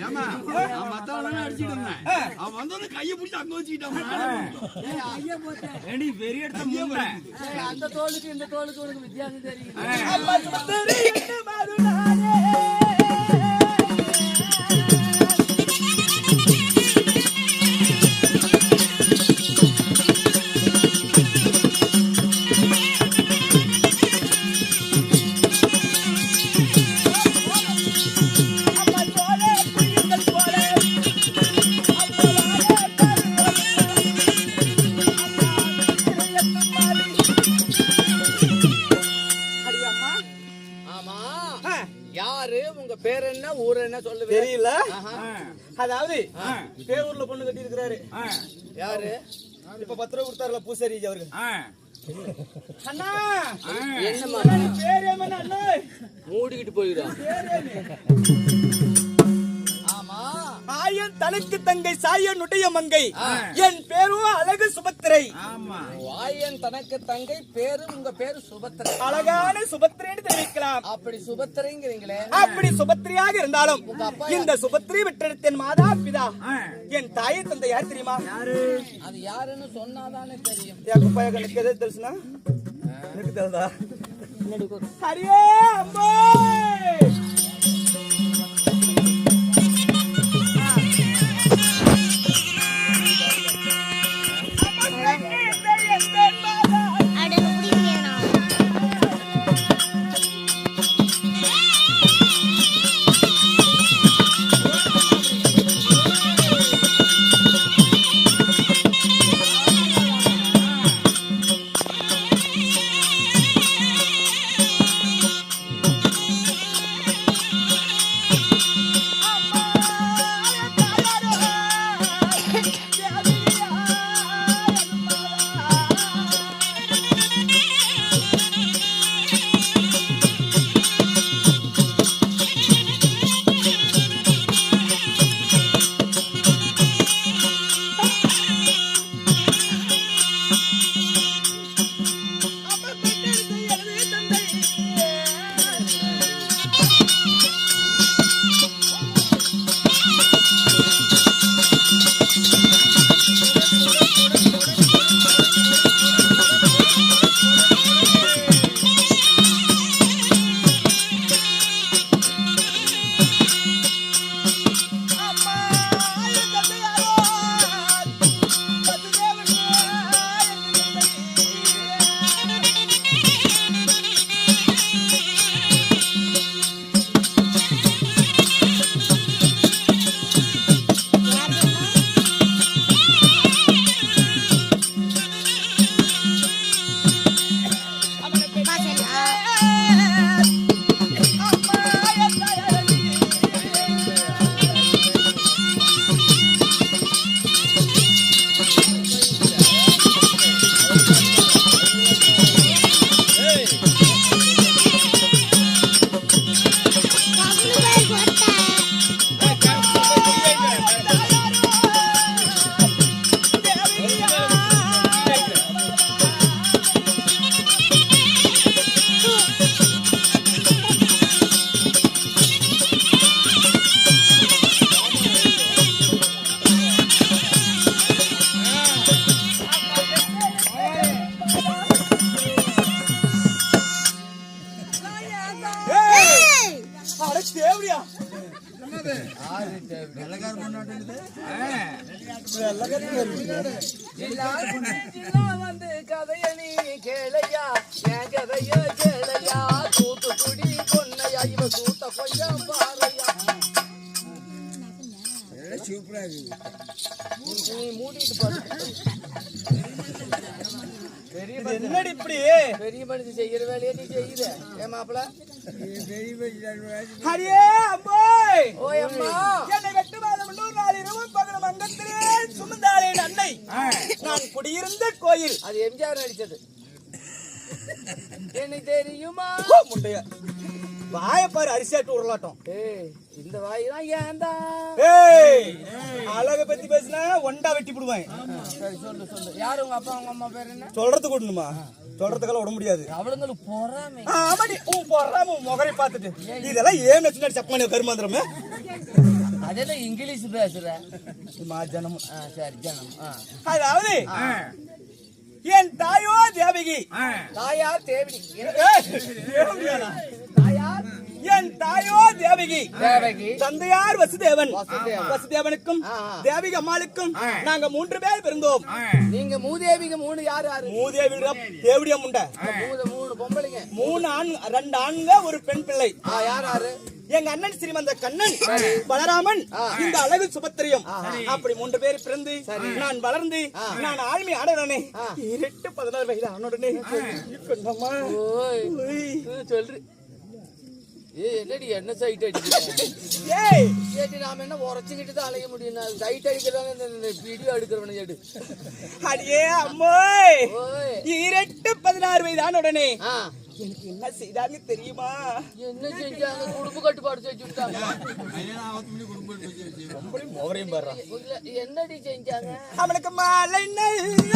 ஏமா நான் மத்தவன அடிச்சிட்டு இருந்தேன். அவன் வந்தோடனே கையை பிடிச்சி அங்க வச்சுக்கிட்டான் ஏய், ஐயா போச்சே. ஏண்டி வெறி எடுத்த மூங்குற ஏய், அந்த தோலுக்கு இந்த தோலுக்கு உனக்கு வித்தியாசம் தெரியுது. உங்க பேர் என்ன ஊர் என்ன சொல்லுவே தெரியல. அதாவது பேரூர்ல பொண்ணு கட்டி இருக்கிறாரு யாரு? இப்ப பத்து ரூபா கொடுத்தாருல பூசாரி அவருக்கு அண்ணா! என்னம்மா? பேர் அண்ணா! மூடிக்கிட்டு போயிடும் ஆயன் தனக்கு தங்கை சாயன் உடைய மங்கை என் பேரும் அழகு சுபத்திரை வாயன் தனக்கு தங்கை பேரு உங்க பேரு சுபத்திரை அழகான சுபத்திரைன்னு தெரிவிக்கலாம். அப்படி சுபத்திரைங்கிறீங்களே அப்படி சுபத்திரியாக இருந்தாலும் உங்க அப்பா இந்த சுபத்திரி விட்டெடுத்த என் மாதா பிதா என் தாயை தந்தை யார்? தெரியுமா அது யாருன்னு சொன்னாதானே தெரியும். என் குப்பாய கணக்கு எது தெரிசுனா எனக்கு தெரியுதா? ஹரியே அம்மா வந்து கதைய நீ கேளையா என் கதைய கேளையா தூத்துக்குடி பொன்னையா இவ கொஞ்சம் பாறையா நீ மூடிட்டு பாரு என்னடி இப்படி? பெரிய மனுஷன் செய்யற வேலையை நீ செய்யுத ஏன் மாப்பிள? ஹரியே அம்மாய்! ஓய் அம்மா. என்னை வெட்டு மாதம் முன்னூறு நாள் இரவும் பகலும் அங்கத்திலே சுமந்தாளே என் அன்னை நான் குடியிருந்த கோயில். அது எம்ஜிஆர் நடிச்சது எனக்கு தெரியுமா? முண்டைய. வாய பாரு அரிசியாட்டு உருளாட்டம். ஏய் இந்த வாயெல்லாம் ஏன்தான் ஏய் அழக பத்தி பேசினா ஒண்டா வெட்டி சொல்லு யாரு உங்க அப்பா உங்க அம்மா பேர் என்ன? சொல்றதுக்கு விடணுமா? சொல்றதுக்கெல்லாம் விட முடியாது. அவளுங்களுக்கு பொறாமை. ஆமாடி உன் போடுறாம உன் முகரை பார்த்துட்டு. இதெல்லாம் ஏன் வச்சுட்டு செப்பமான கருமாந்திரமே. அதெல்லாம் இங்கிலீஷ் பேசுற? மா ஜனமும் ஆ, சரி ஜனம். அதாவது என் தாயோ தேவகி. தேவகியாடா. தாயார் என் தாயோ தேவகி. தேவகி. தந்தையார் வசுதேவன். வசுதேவன். வசுதேவனுக்கும். தேவகி அம்மாளுக்கும் நாங்க மூன்று பேர் பிறந்தோம். நீங்க மூதேவிங்க மூணு யார் யாரு? மூதேவி தேவடியா முண்டை. மூணு மூணு பொம்பளைங்க. மூணு ஆண் ரெண்டு ஆண்க ஒரு பெண் பிள்ளை. யார் யாரு? எங்க அண்ணன் ஸ்ரீமந்த கண்ணன் பலராமன் இந்த அழகு சுபத்திரியம். அப்படி மூன்று பேர் பிறந்து நான் வளர்ந்து நான் ஆழ்மை ஆடனே இரட்டு பதினாறு வயது ஆனோடனே கொண்டம்மா. ஓய் உய். ம், சொல்று ஏ என்னடி என்ன சைட் அடிக்கிறேன் ஏய்! கேட்டு நாம என்ன உரைச்சுக்கிட்டு தான் அலைய முடியும்? சைட் அடிக்கிறாங்க இந்த வீடியோ எடுக்கிறவன கேட்டு அடியே அம்மோய்! இரட்டு பதினாறு வயது ஆனோடனே ஆ. எனக்கு என்ன செய்தாங்க தெரியுமா? என்ன செஞ்சாங்க குடும்ப கட்டுப்பாடு செஞ்சு விட்டாங்க? மோகரையும் பாடுறான் இல்ல, என்னடி செஞ்சாங்க? அவனுக்கு மாலை நல்ல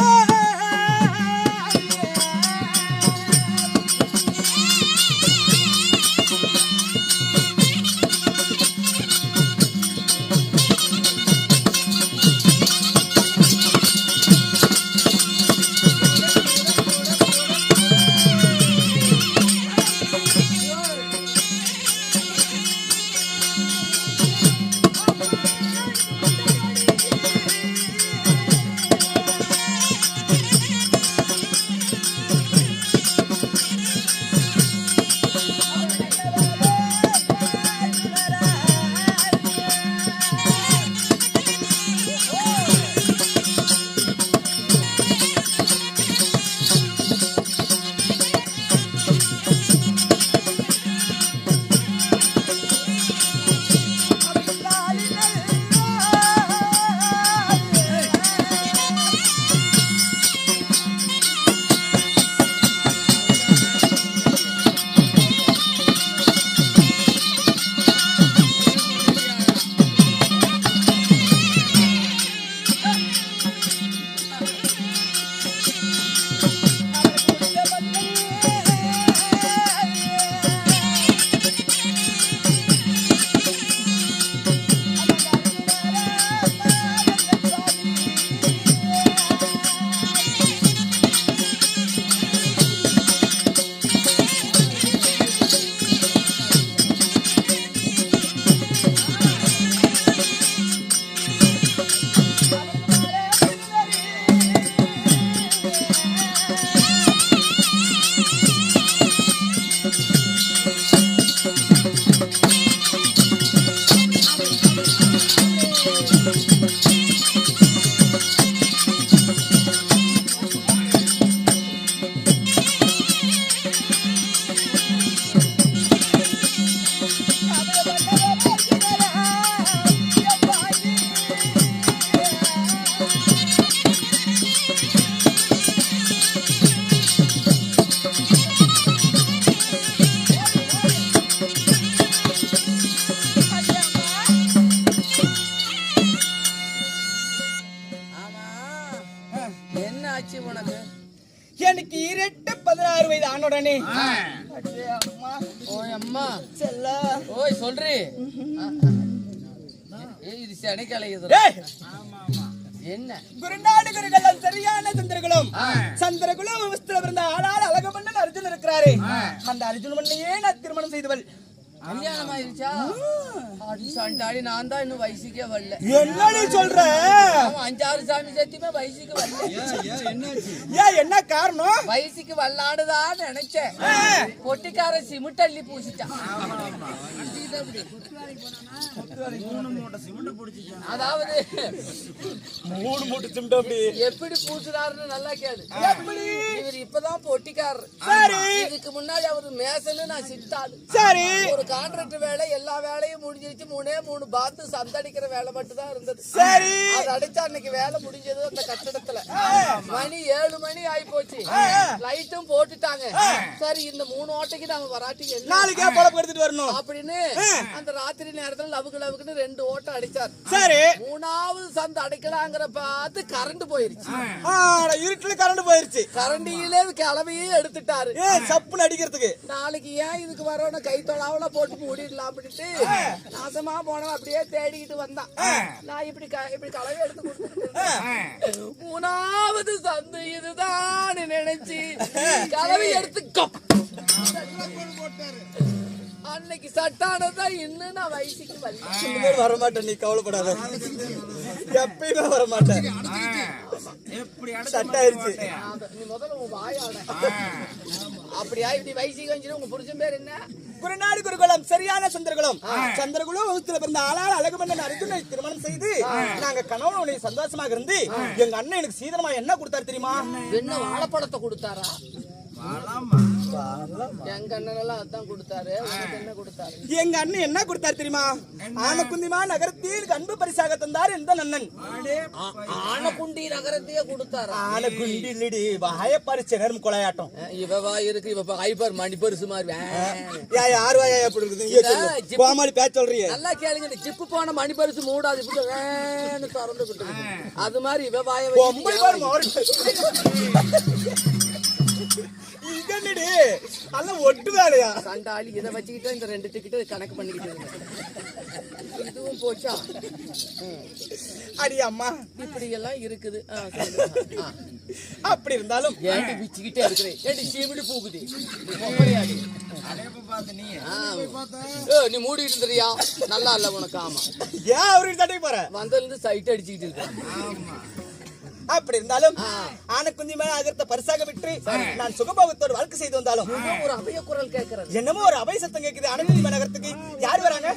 என்ன? குருநாடு சரியான சந்திரகுலம் சந்திரகுலம் விவஸ்தில பிறந்த ஆளால் அழகமன்னன் அர்ஜுன் இருக்கிறாரு. அந்த அர்ஜுன் மண்ணையே நான் திருமணம் செய்தவள். கல்யாணம் ஆயிருச்சா அடி சண்டாடி நான் தான் இன்னும் வயசுக்கே வரல. என்னடி சொல்ற? அஞ்சாறு சாமி சத்தியமே வயசுக்கு வரல. ஏன் என்ன காரணம்? வயசுக்கு வரலாடுதான் நினைச்சேன். பொட்டிக்கார சிமெண்ட் அதாவது மூணு மூட்டு சிம்டம் அப்படி. எப்படி பூசுறாருன்னு நல்லா கேளு. இவர் இப்பதான் பொட்டிக்காரர். சரி. இதுக்கு முன்னாடி அவரு மேசன்னு நான் சித்தாது சரி. ஒரு கான்ட்ராக்ட் வேலை எல்லா வேலையும் முடிஞ்சிருச்சு. மூணே மூணு பாத்து சந்தடிக்கிற வேலை மட்டும் தான் இருந்தது. சரி. அது அடிச்சா அன்னைக்கு வேலை முடிஞ்சது அந்த கட்டடத்துல. மணி ஏழு மணி ஆயி போச்சு லைட்டும் போட்டுட்டாங்க. சரி இந்த மூணு ஓட்டைக்கு நாம வராட்டி நாளைக்கே பொழப்பு எடுத்துட்டு வரணும். அப்படின்னு அந்த ராத்திரி நேரத்துல லவுக்கு லவுக்குன்னு ரெண்டு ஓட்டம் அடிச்சார். சரி. மூணாவது சந்து அடைக்கலாங்கிற பார்த்து கரண்ட் போயிருச்சு. இருட்டுல கரண்ட் போயிருச்சு. கரண்டியிலே கிளவையே எடுத்துட்டாரு. ஏ சப்புன்னு அடிக்கிறதுக்கு. நாளைக்கு ஏன் இதுக்கு வரணும் கை தொழாவல போட்டு மூடிடலாம் அப்படின்ட்டு நாசமா போனவன் அப்படியே தேடிக்கிட்டு வந்தான். நான் இப்படி க- இப்படி கலவை எடுத்து கொடுத்துட்டு இருந்தேன். மூணாவது சந்து இதுதான் நினைச்சு கலவை எடுத்து கப். அன்னைக்கு சட்டானதான் இன்னும் நான் வயசுக்கு வரல மாட்டேன் நீ கவலைப்படாத. எப்பயுமே வர மாட்டேன். எப்படி சட்டை ஆயிருச்சு அத- நீ முதல்ல உன் வாயாட. அப்படியா இப்படி வயசுக்கு வந்துட்டு உங்க புருஷன் பேர் என்ன? குருநாடு குருகுலம் சரியான சந்திரகுலம். சந்திரகுலம் வகுத்துல பிறந்த ஆளால் அழகு மன்னன் அர்ஜுனை திருமணம் செய்து நாங்க கணவன் உடைய சந்தோஷமாக இருந்து எங்க அண்ணன் எனக்கு சீதனமா என்ன கொடுத்தாரு தெரியுமா? என்ன வாழைப்பழத்தை கொடுத்தாரா. எங்க அண்ணன் எல்லாம் அதான் கொடுத்தாரு என்ன கொடுத்தாரு எங்க அண்ணன் என்ன? கொடுத்தாரு தெரியுமா ஆனக்குந்திமா நகரத்தில் அன்பு பரிசாக தந்தார் இந்த நன்னன் ஆனக்குண்டி நகரத்தையே கொடுத்தாரா? ஆனக்குண்டி இல்லடி வாய பறிச்ச நேரம் கொலையாட்டம் இவவா இருக்கு இவ ஐபர் மணி பரிசு மாதிரி வே. யா யார் வாயா எப்படி இருக்குது. கோமாளி பேச்ச சொல்றீங்க நல்லா கேளுங்க இந்த ஜிப்பு போன மணி பரிசு மூடாது இப்படி திறந்து அது மாதிரி இவ வாய என்னடி அல்ல ஒட்டு வேலையா சண்டாளி இதை வச்சுக்கிட்டு இந்த ரெண்டு டிக்கெட்டு கணக்கு பண்ணிக்கிட்டு. இதுவும் போச்சா. அடி அம்மா. இப்படி எல்லாம் இருக்குது. அப்படி இருந்தாலும் ஏண்டி பிச்சுக்கிட்டே இருக்கிறேன் ஏண்டி சீமிடி பூக்குது? நீ பொம்பளையாடி. அலையப்ப பார்த்த நீ ஆ. ஏய், நீ மூடி இருந்துறியா? நல்லா இல்ல உனக்கு ஆமா. ஏன் அவருக்கு தட்டை போற? வந்ததுல இருந்து சைட் அடிச்சுக்கிட்டு இருக்க ஆமா. அப்படி இருந்தாலும் ஆனக்குந்தி மேல அகர்த்த பரிசாக விட்டு நான் சுகபோகத்தோடு வாழ்க்கை செய்து வந்தாலும் ஒரு அபய குரல் கேட்கறது என்னமோ ஒரு அபய சத்தம் கேக்குது. ஆனக்குந்தி மேல நகரத்துக்கு யார் வராங்க?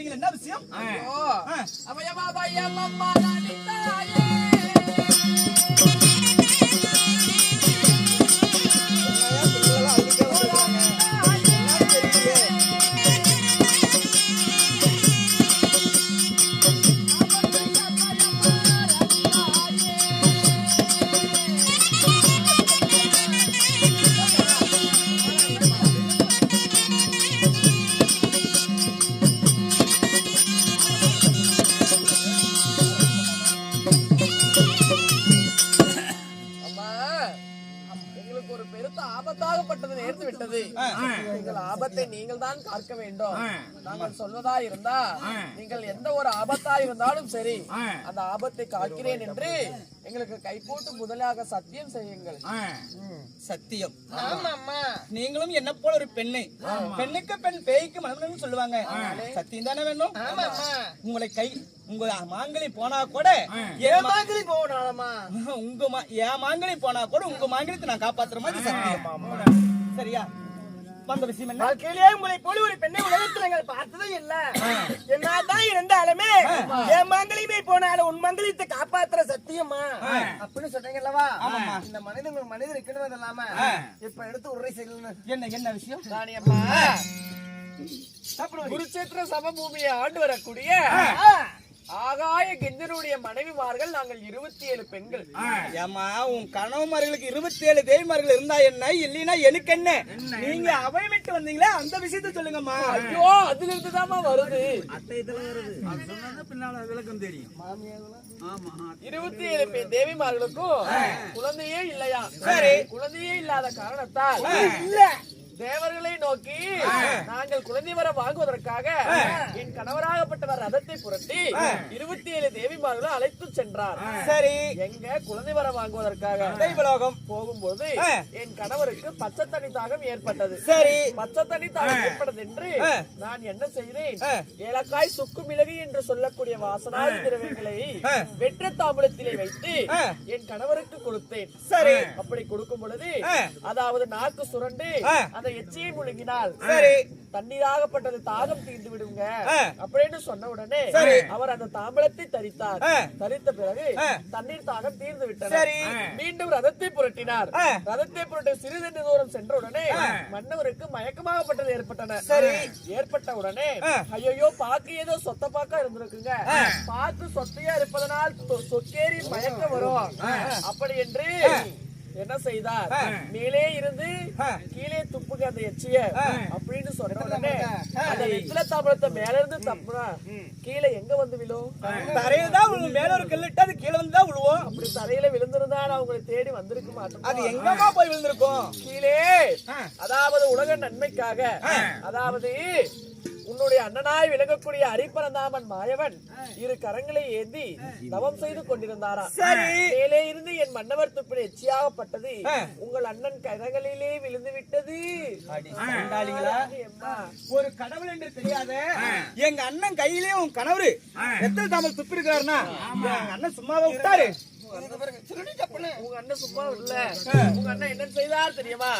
வந்திருக்கிறீங்க என்ன விஷயம்? ஆ. அபயமா பயமம்மா தாயே நாங்கள் சொல்வதா இருந்தா நீங்கள் எந்த ஒரு ஆபத்தா இருந்தாலும் சரி அந்த ஆபத்தை காக்கிறேன் என்று எங்களுக்கு கைப்போட்டு முதலாக சத்தியம் செய்யுங்கள். சத்தியம். நீங்களும் என்ன போல ஒரு பெண்ணு. பெண்ணுக்கு பெண் பேய்க்கு மனம்னு சொல்லுவாங்க. சத்தியம் தானே வேணும்? உங்களை கை உங்க மாங்கலி போனா கூட என் மாங்கலி போனாலமா உங்க மா- என் மாங்கலி போனா கூட உங்க மாங்கலித்தை நான் காப்பாத்துற மாதிரி சத்தியம். சரியா? வந்த விஷயம் என்ன? வாழ்க்கையிலே உங்களை போல ஒரு பெண்ணை உலகத்தில் நாங்கள் பார்த்ததும் இல்ல. என்னதான் இருந்தாலுமே என் மங்களையுமே போனாலும் உன் மங்களையத்தை காப்பாத்துற சத்தியமா? அப்படின்னு சொல்றீங்கல்லவா இந்த மனிதன் மனிதன் இருக்கணும் இல்லாம இப்ப எடுத்து உரை செய்யணும் என்ன என்ன விஷயம்? ராணியம்மா. குருச்சேத்திர சமபூமியை ஆண்டு வரக்கூடிய ஆகாய கெஞ்சனுடைய மனைவிமார்கள் நாங்கள் இருபத்தி ஏழு பெண்கள் ஏமா உன் கணவன்மார்களுக்கு இருபத்தி ஏழு தேவிமார்கள் இருந்தா என்ன? இல்லைன்னா எனக்கு என்ன? நீங்க அவை விட்டு வந்தீங்களே? அந்த விஷயத்த சொல்லுங்கம்மா. ஐயோ அதுல இருந்துதாம்மா வருது. அது சொன்னா பின்னால விளக்கம் தெரியும். ஆமா இருபத்தி ஏழு பேர் தேவிமார்களுக்கும் குழந்தையே இல்லையா? சரி. குழந்தையே இல்லாத காரணத்தால் இல்ல. தேவர்களை நோக்கி நாங்கள் குழந்தை வர வாங்குவதற்காக என் கணவராகப்பட்டவர் ரதத்தை புரட்டி இருபத்தி ஏழு தேவிமார்களை அழைத்து சென்றார். சரி. எங்க குழந்தை வர வாங்குவதற்காக? தெய்வலோகம் போகும்போது. என் கணவருக்கு பச்சை தண்ணி தாகம் ஏற்பட்டது. சரி. பச்சை தண்ணி தாகம் ஏற்பட்டது என்று. நான் என்ன செய்தேன். ஏலக்காய் சுக்கு மிளகு என்று சொல்லக்கூடிய வாசனாதி திரவியங்களை. வெற்ற தாம்பூலத்திலே வைத்து. என் கணவருக்கு கொடுத்தேன். சரி. அப்படி கொடுக்கும் பொழுது. அதாவது நாக்கு சுரண்டு. அந்த எச்சியை முழுங்கினால் சரி தண்ணீராகப்பட்டது தாகம் தீர்ந்து விடுங்க. அப்படின்னு சொன்ன உடனே. அவர் அந்த தாம்பலத்தை தரித்தார். தரித்த பிறகு. தண்ணீர் தாகம் தீர்ந்து விட்டது சரி. மீண்டும் ரதத்தை புரட்டினார். ரதத்தை புரட்டி சிறிது தூரம் சென்ற உடனே மன்னவருக்கு மயக்கமாகப்பட்டது ஏற்பட்டன சரி. ஏற்பட்ட உடனே. ஐயோ பாக்கு ஏதோ சொத்த பாக்கா இருந்திருக்குங்க பாக்கு சொத்தையா இருப்பதனால் சொக்கேறி மயக்கம் வரும் அப்படி என்று என்ன செய்தார்? மேலே இருந்து கீழே துப்புங்க அந்த எச்சிய அப்படின்னு சொன்ன உடனே அந்த வெற்றில தாம்பரத்தை மேல இருந்து தப்புனா கீழே எங்க வந்து விழும்? தரையில தான் விழுவும் மேல ஒரு கல்லிட்டு அது கீழே வந்து தான் விழுவோம். அப்படி தரையில விழுந்திருந்தா நான் உங்களை தேடி வந்திருக்க மாட்டேன் அது எங்கம்மா போய் விழுந்திருக்கும்? கீழே. அதாவது உலக நன்மைக்காக. அதாவது உன்னுடைய அண்ணனாய் விளங்கக்கூடிய அரிப்பரந்தாமன் மாயவன் இரு கரங்களை ஏந்தி தவம் செய்து கொண்டிருந்தாரா. மேலே இருந்து என் மன்னவர் துப்பில் எச்சியாகப்பட்டது. உங்கள் அண்ணன் கரங்களிலே விழுந்து விட்டது. ஒரு கடவுள் என்று தெரியாத எங்க அண்ணன் கையிலே உன் கணவரு எத்தனை தாமல் துப்பி இருக்கிறாருன்னா எங்க அண்ணன் சும்மாவே விட்டாரு உங்க அண்ணன் சும்மா இல்ல. உங்க அண்ணன் என்ன செய்தார் தெரியுமா?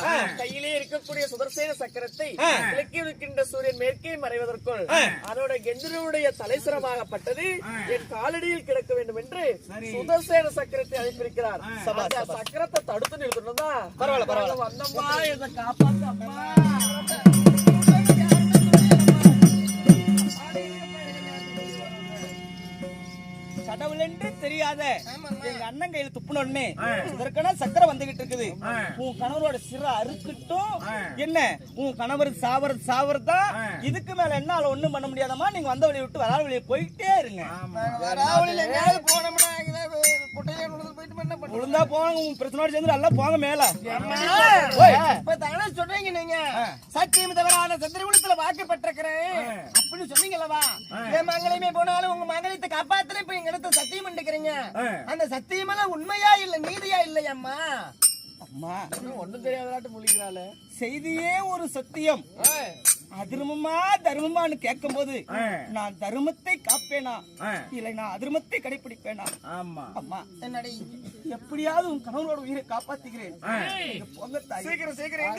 கையிலே இருக்கக்கூடிய சுதர்சேன சக்கரத்தை கிழக்கே இருக்கின்ற சூரியன் மேற்கே மறைவதற்குள் அதோட கெந்திரனுடைய தலைசிரமாகப்பட்டது என் காலடியில் கிடக்க வேண்டும் என்று சுதர்சேன சக்கரத்தை அழைப்பிருக்கிறார் அந்த சக்கரத்தை தடுத்து நிறுத்தணும் தான் பரவாயில்ல, பரவாயில்ல. வந்தம்மா இதை காப்பாத்து அம்மா. கடவுள் என்று தெரியாத எங்க அண்ணன் கையில துப்புன உடனே இதற்கான சக்கரை வந்துகிட்டு இருக்குது. உன் கணவரோட சிற அறுக்கட்டும். என்ன? உன் கணவர் சாவறது சாவறதா இதுக்கு மேல என்னால ஒண்ணும் பண்ண முடியாதம்மா. நீங்க வந்த வழியை விட்டு வராத வழியை போயிட்டே இருங்க. விழுந்து போங்க உன் பிரச்சனையோட சேர்ந்து நல்லா போங்க மேல. இப்ப தானே சொல்றீங்க நீங்க. சத்தியம் தவறான சந்திரகுலத்துல வாக்கு பெற்றிருக்கிறேன் அப்படின்னு சொன்னீங்களவா என் மங்களையுமே போனாலும் உங்க மங்களையத்தை காப்பாத்துறேன் இப்ப எங்க சத்தியம் பண்ணிக்கிறீங்க? அந்த சத்தியமெல்லாம் உண்மையா இல்ல நீதியா இல்லையம்மா? அம்மா. ஒண்ணும் தெரியாதாட்டு முழிக்கிறாள். செய்தியே ஒரு சத்தியம். அதர்மமா தர்மமான்னு கேட்கும் போது நான் தர்மத்தை காப்பேனா? இல்லை நான் அதர்மத்தை கடைபிடிப்பேனா ஆமா. அம்மா என்னடி? எப்படியாவது உன் கணவனோட உயிரை காப்பாத்துகிறேன் சீக்கிரம் சீக்கிரம்.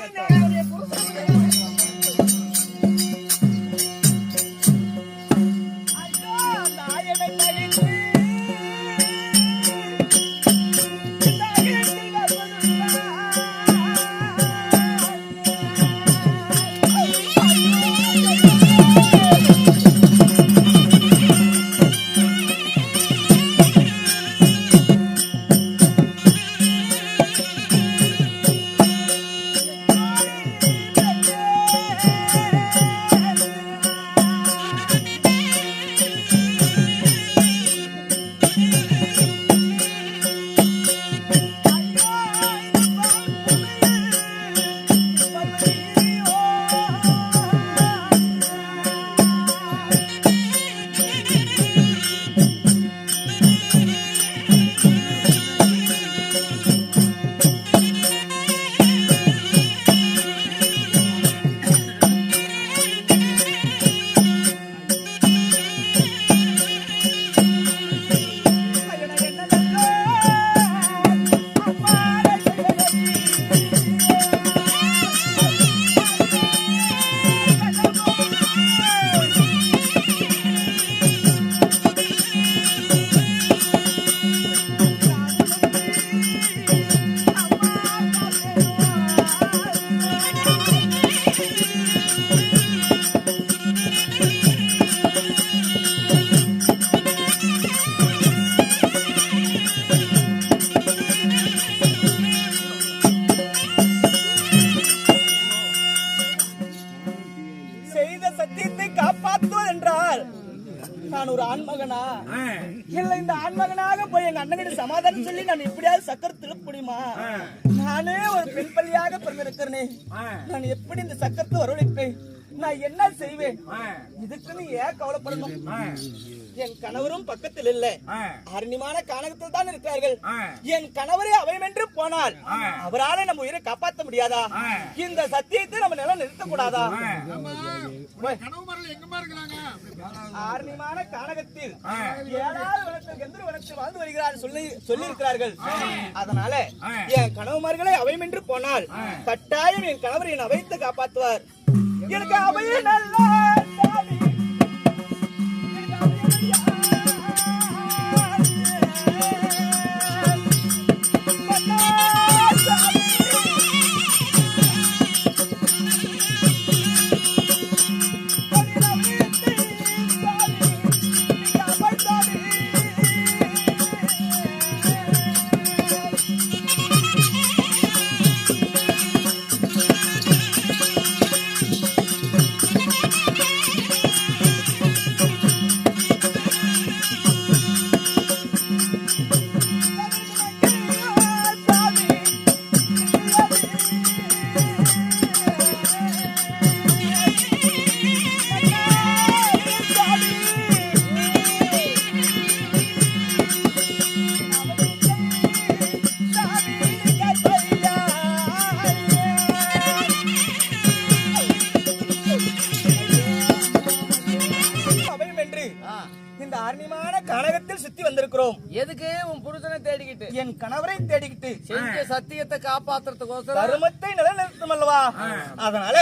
பள்ளியாக பிறந்திருக்கிறேனே நான் எப்படி இந்த சக்கரத்தை வரவழைப்பேன் நான் என்ன செய்வேன்? இதுக்கு நீ ஏன் கவலைப்படணும்? என் கணவரும் பக்கத்தில் இல்ல. அருணிமான கானகத்தில் தான் இருக்கிறார்கள். என் கணவரே அவையமென்று போனால் அவரால நம்ம உயிரை காப்பாற்ற முடியாதா? இந்த சத்தியத்தை நம்ம நிலம் நிறுத்த கூடாதா ஆர்ணிமான கானகத்தில் ஏழாவது வனத்தில் எந்திர வனத்தில் வாழ்ந்து வருகிறார் சொல்லி சொல்லி இருக்கிறார்கள் அதனால என் கணவன்மார்களை அவையமென்று போனால் கட்டாயம் என் கணவர் என் அவைத்து காப்பாற்றுவார். எனக்கு அவையே நல்ல சத்தியத்தை காப்பாத்துறதுக்கோசரம் தர்மத்தை நிலைநிறுத்தும் அல்லவா அதனால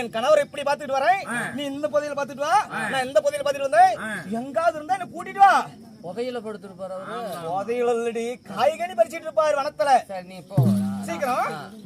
என் கணவர் இப்படி பாத்துட்டு வரேன். நீ இந்த பகுதியில பாத்துட்டு வா. நான் இந்த பகுதியில பாத்துட்டு வந்தேன். எங்காவது இருந்தா என்ன கூட்டிட்டு வா. புகையில படுத்துருப்பாரு அவரு. போதையில் காய்கனி பறிச்சிட்டு இருப்பாரு வனத்துல. சரி நீ போ. சீக்கிரம்.